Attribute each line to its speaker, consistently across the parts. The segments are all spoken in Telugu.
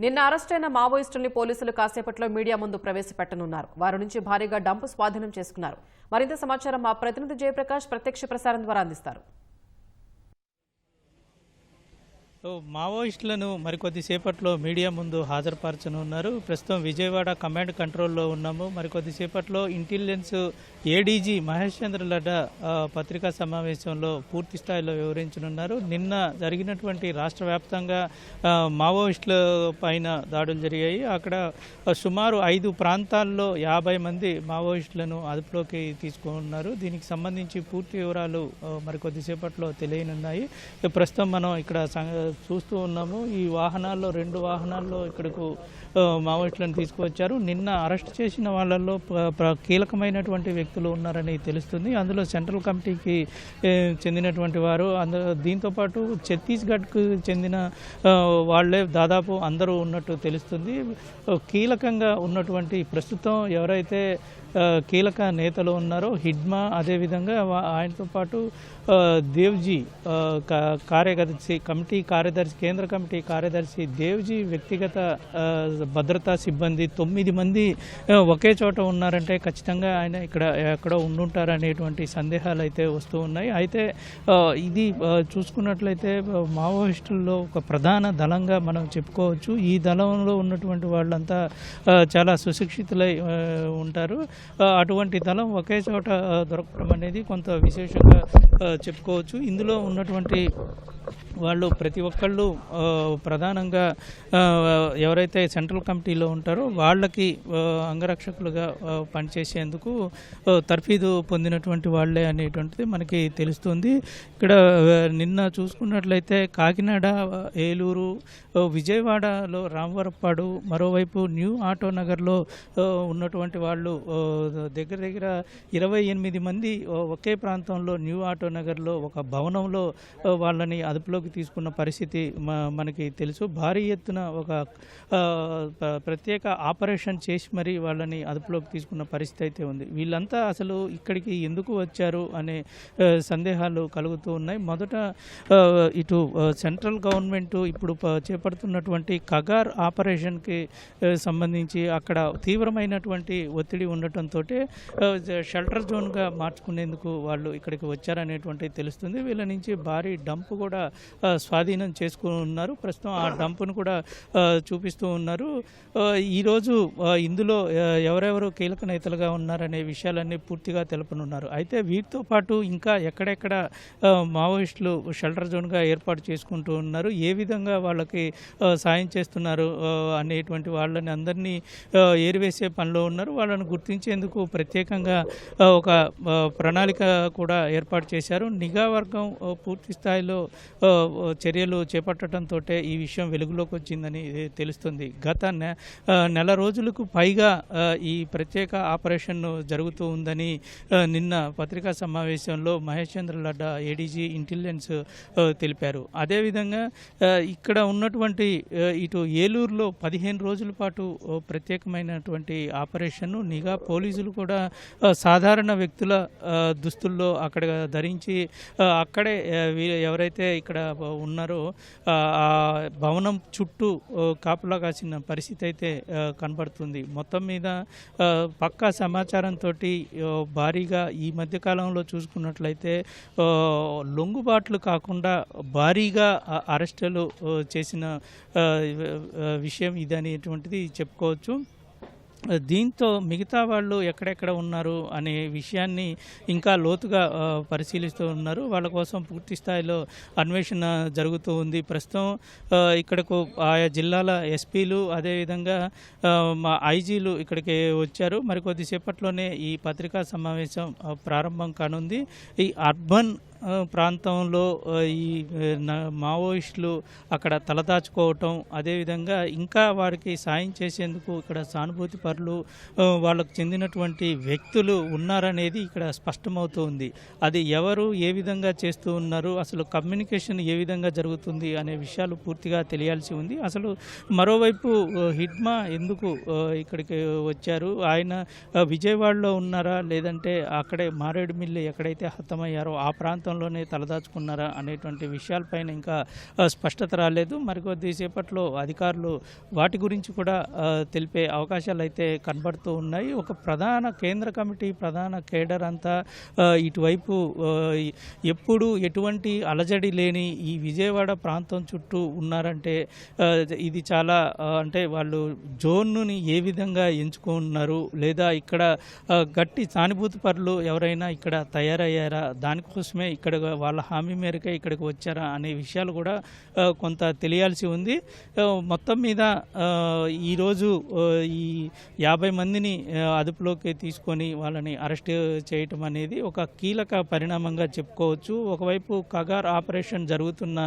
Speaker 1: నిన్న అరెస్టైన మావోయిస్టుల్ని పోలీసులు కాసేపట్లో మీడియా ముందు ప్రవేశపెట్టనున్నారు. వారి నుంచి భారీగా డంపు స్వాధీనం చేసుకున్నారు. మరింత సమాచారం మా ప్రతినిధి జయప్రకాష్ ప్రత్యక్ష ప్రసారం ద్వారా అందిస్తారు.
Speaker 2: సో మావోయిస్టులను మరికొద్దిసేపట్లో మీడియా ముందు హాజరుపరచనున్నారు. ప్రస్తుతం విజయవాడ కమాండ్ కంట్రోల్లో ఉన్నాము. మరికొద్దిసేపట్లో ఇంటెలిజెన్స్ ఏడీజీ మహేష్ చంద్ర లడ్డా పత్రికా సమావేశంలో పూర్తి స్థాయిలో వివరించనున్నారు. నిన్న జరిగినటువంటి రాష్ట్ర వ్యాప్తంగా మావోయిస్టుల పైన దాడులు జరిగాయి. అక్కడ సుమారు ఐదు ప్రాంతాల్లో యాభై మంది మావోయిస్టులను అదుపులోకి తీసుకున్నారు. దీనికి సంబంధించి పూర్తి వివరాలు ఆ, మరికొద్దిసేపట్లో తెలియనున్నాయి. ప్రస్తుతం మనం ఇక్కడ చూస్తూ ఉన్నాము. ఈ వాహనాల్లో రెండు వాహనాల్లో ఇక్కడకు మావోయిస్టులను తీసుకువచ్చారు. నిన్న అరెస్ట్ చేసిన వాళ్ళల్లో ప్ర- కీలకమైనటువంటి వ్యక్తులు ఉన్నారని తెలుస్తుంది. అందులో సెంట్రల్ కమిటీకి చెందినటువంటి వారు అందులో దీంతోపాటు ఛత్తీస్గఢ్కు చెందిన వాళ్ళే దాదాపు అందరూ ఉన్నట్టు తెలుస్తుంది. కీలకంగా ఉన్నటువంటి ప్రస్తుతం ఎవరైతే కీలక నేతలు ఉన్నారో హిడ్మా అదేవిధంగా ఆయనతో పాటు దేవ్జీ కార్యదర్శి కమిటీ కార్యదర్శి కేంద్ర కమిటీ కార్యదర్శి దేవ్జీ వ్యక్తిగత భద్రతా సిబ్బంది తొమ్మిది మంది ఒకే చోట ఉన్నారంటే ఖచ్చితంగా ఆయన ఇక్కడ ఎక్కడో ఉండుంటారనేటువంటి సందేహాలు అయితే వస్తూ ఉన్నాయి. అయితే ఇది చూసుకున్నట్లయితే మావోయిస్టుల్లో ఒక ప్రధాన దళంగా మనం చెప్పుకోవచ్చు. ఈ దళంలో ఉన్నటువంటి వాళ్ళంతా చాలా సుశిక్షితులై ఉంటారు. అటువంటి దళం ఒకే చోట దొరకడం అనేది కొంత విశేషంగా చెప్పుకోవచ్చు. ఇందులో ఉన్నటువంటి వాళ్ళు ప్రతి ఒక్కళ్ళు ప్రధానంగా ఎవరైతే సెంట్రల్ కమిటీలో ఉంటారో వాళ్ళకి అంగరక్షకులుగా పనిచేసేందుకు తర్ఫీదు పొందినటువంటి వాళ్ళే అనేటువంటిది మనకి తెలుస్తుంది. ఇక్కడ నిన్న చూసుకున్నట్లయితే కాకినాడ ఏలూరు విజయవాడలో రామవరపాడు మరోవైపు న్యూ ఆటో నగర్లో ఉన్నటువంటి వాళ్ళు దగ్గర దగ్గర ఇరవై ఎనిమిది మంది ఒకే ప్రాంతంలో న్యూ ఆటో నగర్లో ఒక భవనంలో వాళ్ళని అదుపులో అదుపులోకి తీసుకున్న పరిస్థితి మనకి తెలుసు. భారీ ఎత్తున ఒక ప్రత్యేక ఆపరేషన్ చేసి మరి వాళ్ళని అదుపులోకి తీసుకున్న పరిస్థితి అయితే ఉంది. వీళ్ళంతా అసలు ఇక్కడికి ఎందుకు వచ్చారు అనే సందేహాలు కలుగుతూ ఉన్నాయి. మొదట ఇటు సెంట్రల్ గవర్నమెంట్ ఇప్పుడు ప- చేపడుతున్నటువంటి కగార్ ఆపరేషన్కి సంబంధించి అక్కడ తీవ్రమైనటువంటి ఒత్తిడి ఉండటంతో షెల్టర్ జోన్గా మార్చుకునేందుకు వాళ్ళు ఇక్కడికి వచ్చారనేటువంటి తెలుస్తుంది. వీళ్ళ నుంచి భారీ డంప్ కూడా స్వాధీనం చేసుకున్నారు. ప్రస్తుతం ఆ డంప్ను కూడా చూపిస్తూ ఉన్నారు. ఈరోజు ఇందులో ఎవరెవరు కీలక నేతలుగా ఉన్నారనే విషయాలన్నీ పూర్తిగా తెలుపనున్నారు. అయితే వీటితో పాటు ఇంకా ఎక్కడెక్కడ మావోయిస్టులు షెల్టర్ జోన్గా ఏర్పాటు చేసుకుంటూ ఉన్నారు. ఏ విధంగా వాళ్ళకి సాయం చేస్తున్నారు అనేటువంటి వాళ్ళని అందరినీ ఏరివేసే పనిలో ఉన్నారు. వాళ్ళని గుర్తించేందుకు ప్రత్యేకంగా ఒక ప్రణాళిక కూడా ఏర్పాటు చేశారు. నిఘా వర్గం పూర్తి స్థాయిలో చర్యలు చేపట్టడంతో ఈ విషయం వెలుగులోకి వచ్చిందని తెలుస్తుంది. గత నె నెల రోజులకు పైగా ఈ ప్రత్యేక ఆపరేషన్ జరుగుతూ ఉందని నిన్న పత్రికా సమావేశంలో మహేష్ చంద్ర లడ్డా ఏడీజీ ఇంటెలిజెన్స్ తెలిపారు. అదేవిధంగా ఇక్కడ ఉన్నటువంటి ఇటు ఏలూరులో పదిహేను రోజుల పాటు ప్రత్యేకమైనటువంటి ఆపరేషన్ నిఘా పోలీసులు కూడా సాధారణ వ్యక్తుల దుస్తుల్లో అక్కడ ధరించి అక్కడే ఎవరైతే ఇక్కడ ఉన్నారో ఆ, భవనం చుట్టూ కాపులా కాసిన పరిస్థితి అయితే కనబడుతుంది. మొత్తం మీద పక్కా సమాచారంతో భారీగా ఈ మధ్యకాలంలో చూసుకున్నట్లయితే లొంగుబాట్లు కాకుండా భారీగా అరెస్టులు చేసిన విషయం ఇది అనేటువంటిది చెప్పుకోవచ్చు. దీంతో మిగతా వాళ్ళు ఎక్కడెక్కడ ఉన్నారు అనే విషయాన్ని ఇంకా లోతుగా పరిశీలిస్తూ ఉన్నారు. వాళ్ళ కోసం పూర్తి స్థాయిలో అన్వేషణ జరుగుతూ ఉంది. ప్రస్తుతం ఇక్కడకు ఆయా జిల్లాల ఎస్పీలు అదేవిధంగా మా ఐజీలు ఇక్కడికి వచ్చారు. మరికొద్దిసేపట్లోనే ఈ పత్రికా సమావేశం ప్రారంభం కానుంది. ఈ అర్బన్ ప్రాంతంలో ఈ మావోయిస్టులు అక్కడ తలదాచుకోవటం అదేవిధంగా ఇంకా వారికి సాయం చేసేందుకు ఇక్కడ సానుభూతి పరులు వాళ్ళకు చెందినటువంటి వ్యక్తులు ఉన్నారనేది ఇక్కడ స్పష్టమవుతుంది. అది ఎవరు ఏ విధంగా చేస్తూ ఉన్నారు అసలు కమ్యూనికేషన్ ఏ విధంగా జరుగుతుంది అనే విషయాలు పూర్తిగా తెలియాల్సి ఉంది. అసలు మరోవైపు హిడ్మా ఎందుకు ఇక్కడికి వచ్చారు? ఆయన విజయవాడలో ఉన్నారా? లేదంటే అక్కడే మారేడుమిల్లి ఎక్కడైతే హతమయ్యారో ఆ ప్రాంతం ప్రాంతంలోనే తలదాచుకున్నారా అనేటువంటి విషయాలపైన ఇంకా స్పష్టత రాలేదు. మరికొద్ది సేపట్లో అధికారులు వాటి గురించి కూడా తెలిపే అవకాశాలు అయితే కనబడుతూ ఉన్నాయి. ఒక ప్రధాన కేంద్ర కమిటీ ప్రధాన కేడర్ అంతా ఇటువైపు ఎప్పుడు ఎటువంటి అలజడి లేని ఈ విజయవాడ ప్రాంతం చుట్టూ ఉన్నారంటే ఇది చాలా అంటే వాళ్ళు జోన్నుని ఏ విధంగా ఎంచుకున్నారు లేదా ఇక్కడ గట్టి సానుభూతి పరులు ఎవరైనా ఇక్కడ తయారయ్యారా? దానికోసమే ఇక్కడ వాళ్ళ హామీ మేరకే ఇక్కడికి వచ్చారా అనే విషయాలు కూడా కొంత తెలియాల్సి ఉంది. మొత్తం మీద ఈరోజు ఈ యాభై మందిని అదుపులోకి తీసుకొని వాళ్ళని అరెస్ట్ చేయటం అనేది ఒక కీలక పరిణామంగా చెప్పుకోవచ్చు. ఒకవైపు కగార్ ఆపరేషన్ జరుగుతున్న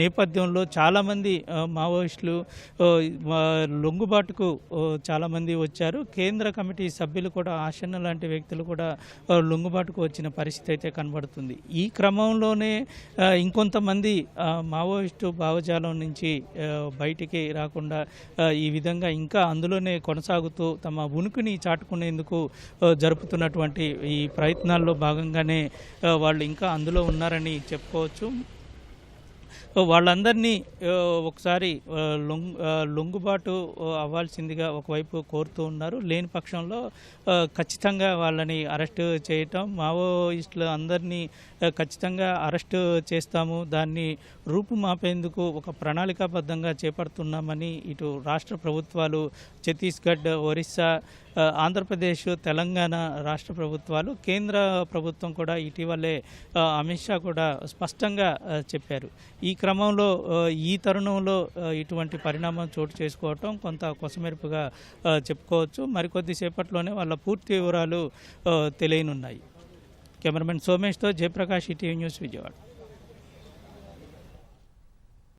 Speaker 2: నేపథ్యంలో చాలామంది మావోయిస్టులు లొంగుబాటుకు చాలామంది వచ్చారు. కేంద్ర కమిటీ సభ్యులు కూడా ఆశన్న లాంటి వ్యక్తులు కూడా లొంగుబాటుకు వచ్చిన పరిస్థితి అయితే కనబడుతుంది. ఈ ఈ క్రమంలోనే ఇంకొంతమంది మావోయిస్టు భావజాలం నుంచి బయటికి రాకుండా ఈ విధంగా ఇంకా అందులోనే కొనసాగుతూ తమ ఉనికిని చాటుకునేందుకు జరుపుతున్నటువంటి ఈ ప్రయత్నాల్లో భాగంగానే వాళ్ళు ఇంకా అందులో ఉన్నారని చెప్పుకోవచ్చు. వాళ్ళందరినీ ఒకసారి లొంగ్ లొంగుబాటు అవ్వాల్సిందిగా ఒకవైపు కోరుతూ ఉన్నారు. లేని పక్షంలో ఖచ్చితంగా వాళ్ళని అరెస్ట్ చేయటం మావోయిస్టులు అందరినీ ఖచ్చితంగా అరెస్ట్ చేస్తాము. దాన్ని రూపుమాపేందుకు ఒక ప్రణాళికాబద్ధంగా చేపడుతున్నామని ఇటు రాష్ట్ర ప్రభుత్వాలు ఛత్తీస్గఢ్ ఒరిస్సా ఆంధ్రప్రదేశ్ తెలంగాణ రాష్ట్ర ప్రభుత్వాలు కేంద్ర ప్రభుత్వం కూడా ఇటీవలే అమిత్ షా కూడా స్పష్టంగా చెప్పారు. ఈ క్రమంలో ఈ తరుణంలో ఇటువంటి పరిణామం చోటు చేసుకోవటం కొంత కొసమెరుపుగా చెప్పుకోవచ్చు. మరికొద్ది సేపట్లోనే వాళ్ళ పూర్తి వివరాలు తెలియనున్నాయి. కెమెరామెన్ సోమేష్తో జయప్రకాష్ ఈటీవీ న్యూస్ విజయవాడ.